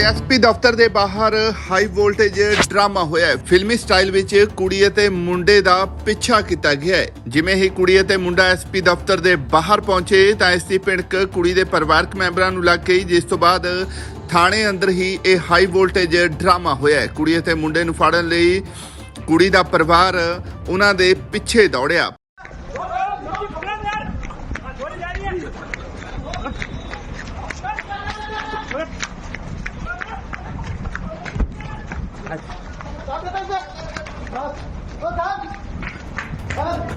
SP ਦਫ਼ਤਰ ਦੇ ਬਾਹਰ ਹਾਈ ਵੋਲਟੇਜ ਡਰਾਮਾ ਹੋਇਆ ਹੈ। ਫਿਲਮੀ ਸਟਾਈਲ ਵਿੱਚ ਕੁੜੀ ਅਤੇ ਮੁੰਡੇ ਦਾ ਪਿੱਛਾ ਕੀਤਾ ਗਿਆ ਹੈ। ਜਿਵੇਂ ਹੀ ਕੁੜੀ ਅਤੇ ਮੁੰਡਾ ਐਸਪੀ ਦਫ਼ਤਰ ਦੇ ਬਾਹਰ ਪਹੁੰਚੇ ਤਾਂ ਇਸ ਦੀ ਭਿਣਕ ਕੁੜੀ ਦੇ ਪਰਿਵਾਰਕ ਮੈਂਬਰਾਂ ਨੂੰ ਲੱਗ ਗਈ, ਜਿਸ ਤੋਂ ਬਾਅਦ ਥਾਣੇ ਅੰਦਰ ਹੀ ਇਹ ਹਾਈ ਵੋਲਟੇਜ ਡਰਾਮਾ ਹੋਇਆ ਹੈ। ਕੁੜੀ ਅਤੇ ਮੁੰਡੇ ਨੂੰ ਫੜਨ ਲਈ ਕੁੜੀ ਦਾ ਪਰਿਵਾਰ ਉਹਨਾਂ ਦੇ ਪਿੱਛੇ ਦੌੜਿਆ।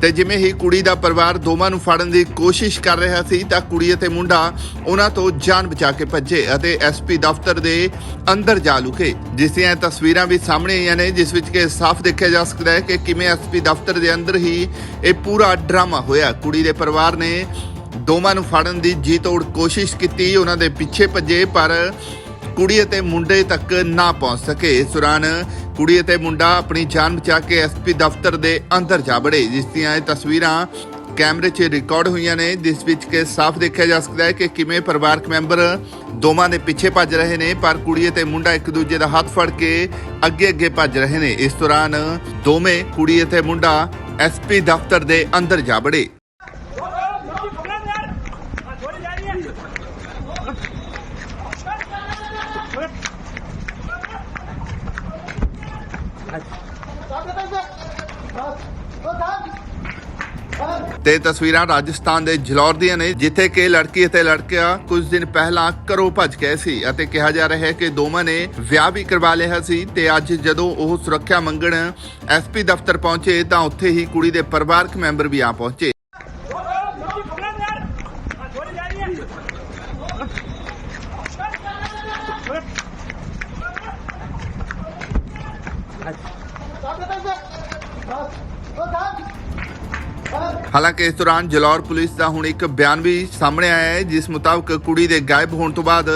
ਤੇ ਜਿਵੇਂ ਹੀ ਕੁੜੀ ਦਾ ਪਰਿਵਾਰ ਦੋਵਾਂ ਨੂੰ ਫੜਨ ਦੀ ਕੋਸ਼ਿਸ਼ ਕਰ ਰਿਹਾ ਸੀ, ਤਾਂ ਕੁੜੀ ਅਤੇ ਮੁੰਡਾ ਉਹਨਾਂ ਤੋਂ ਜਾਨ ਬਚਾ ਕੇ ਭੱਜੇ ਅਤੇ ਐਸਪੀ ਦਫ਼ਤਰ ਦੇ ਅੰਦਰ ਜਾ ਲੁਕੇ। ਜਿਸ ਦੀਆਂ ਤਸਵੀਰਾਂ ਵੀ ਸਾਹਮਣੇ ਆਈਆਂ ਨੇ, ਜਿਸ ਵਿੱਚ ਕਿ ਸਾਫ਼ ਦੇਖਿਆ ਜਾ ਸਕਦਾ ਹੈ ਕਿ ਕਿਵੇਂ ਐਸਪੀ ਦਫ਼ਤਰ ਦੇ ਅੰਦਰ ਹੀ ਇਹ ਪੂਰਾ ਡਰਾਮਾ ਹੋਇਆ। ਕੁੜੀ ਦੇ ਪਰਿਵਾਰ ਨੇ ਦੋਵਾਂ ਨੂੰ ਫੜਨ ਦੀ ਜੀ ਤੋੜ ਕੋਸ਼ਿਸ਼ ਕੀਤੀ, ਉਹਨਾਂ ਦੇ ਪਿੱਛੇ ਭੱਜੇ, ਪਰ ਕੁੜੀ ਅਤੇ ਮੁੰਡੇ ਤੱਕ ਨਾ ਪਹੁੰਚ ਸਕੇ। ਇਸ ਦੌਰਾਨ ਕੁੜੀ ਅਤੇ ਮੁੰਡਾ ਆਪਣੀ ਜਾਨ ਬਚਾ ਕੇ ਐਸਪੀ ਦਫ਼ਤਰ ਦੇ ਅੰਦਰ ਜਾ ਵੜੇ। ਜਿਸ ਦੀਆਂ ਇਹ ਤਸਵੀਰਾਂ ਕੈਮਰੇ 'ਚ ਰਿਕਾਰਡ ਹੋਈਆਂ ਨੇ, ਜਿਸ ਵਿੱਚ ਕਿ ਸਾਫ਼ ਦੇਖਿਆ ਜਾ ਸਕਦਾ ਹੈ ਕਿ ਕਿਵੇਂ ਪਰਿਵਾਰਕ ਮੈਂਬਰ ਦੋਵਾਂ ਦੇ ਪਿੱਛੇ ਭੱਜ ਰਹੇ ਨੇ, ਪਰ ਕੁੜੀ ਅਤੇ ਮੁੰਡਾ ਇੱਕ ਦੂਜੇ ਦਾ ਹੱਥ ਫੜ ਕੇ ਅੱਗੇ ਅੱਗੇ ਭੱਜ ਰਹੇ ਨੇ। ਇਸ ਦੌਰਾਨ ਦੋਵੇਂ ਕੁੜੀ ਅਤੇ ਮੁੰਡਾ ਐਸਪੀ ਦਫ਼ਤਰ ਦੇ ਅੰਦਰ ਜਾ ਵੜੇ। ਤੇ ਤਸਵੀਰਾਂ ਰਾਜਸਥਾਨ ਦੇ ਜਲੌਰ ਦੀਆਂ ਨੇ, ਜਿੱਥੇ ਕਿ ਲੜਕੀ ਅਤੇ ਲੜਕਾ ਕੁਝ ਦਿਨ ਪਹਿਲਾਂ ਘਰੋਂ ਭੱਜ ਗਏ ਸੀ ਅਤੇ ਕਿਹਾ ਜਾ ਰਿਹਾ ਹੈ ਕਿ ਦੋਵਾਂ ਨੇ ਵਿਆਹ ਵੀ ਕਰਵਾ ਲਿਆ ਸੀ ਤੇ ਅੱਜ ਜਦੋਂ ਉਹ ਸੁਰੱਖਿਆ ਮੰਗਣ ਐਸਪੀ ਦਫ਼ਤਰ ਪਹੁੰਚੇ ਤਾਂ ਉੱਥੇ ਹੀ ਕੁੜੀ ਦੇ ਪਰਿਵਾਰਕ ਮੈਂਬਰ ਵੀ ਆ ਪਹੁੰਚੇ। ਹਾਲਾਂਕਿ ਇਸ ਦੌਰਾਨ ਜਲੌਰ ਪੁਲਿਸ ਦਾ ਹੁਣ ਇੱਕ ਬਿਆਨ ਵੀ ਸਾਹਮਣੇ ਆਇਆ ਹੈ, ਜਿਸ ਮੁਤਾਬਕ ਕੁੜੀ ਦੇ ਗਾਇਬ ਹੋਣ ਤੋਂ ਬਾਅਦ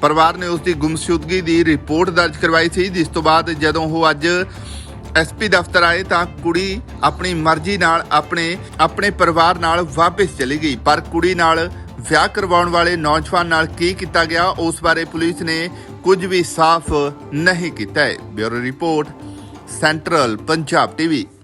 ਪਰਿਵਾਰ ਨੇ ਉਸ ਦੀ ਗੁੰਮਸ਼ੁਦਗੀ ਦੀ ਰਿਪੋਰਟ ਦਰਜ ਕਰਵਾਈ ਸੀ, ਜਿਸ ਤੋਂ ਬਾਅਦ ਜਦੋਂ ਉਹ ਅੱਜ ਐਸਪੀ ਦਫ਼ਤਰ ਆਏ ਤਾਂ ਕੁੜੀ ਆਪਣੀ ਮਰਜ਼ੀ ਨਾਲ ਆਪਣੇ ਆਪਣੇ ਪਰਿਵਾਰ ਨਾਲ ਵਾਪਸ ਚਲੀ ਗਈ। ਪਰ ਕੁੜੀ ਨਾਲ ਵਿਆਹ ਕਰਵਾਉਣ ਵਾਲੇ ਨੌਜਵਾਨ ਨਾਲ ਕੀ ਕੀਤਾ ਗਿਆ, ਉਸ ਬਾਰੇ ਪੁਲਿਸ ਨੇ ਕੁਝ ਵੀ ਸਾਫ਼ ਨਹੀਂ ਕੀਤਾ ਹੈ। Bureau report central Punjab TV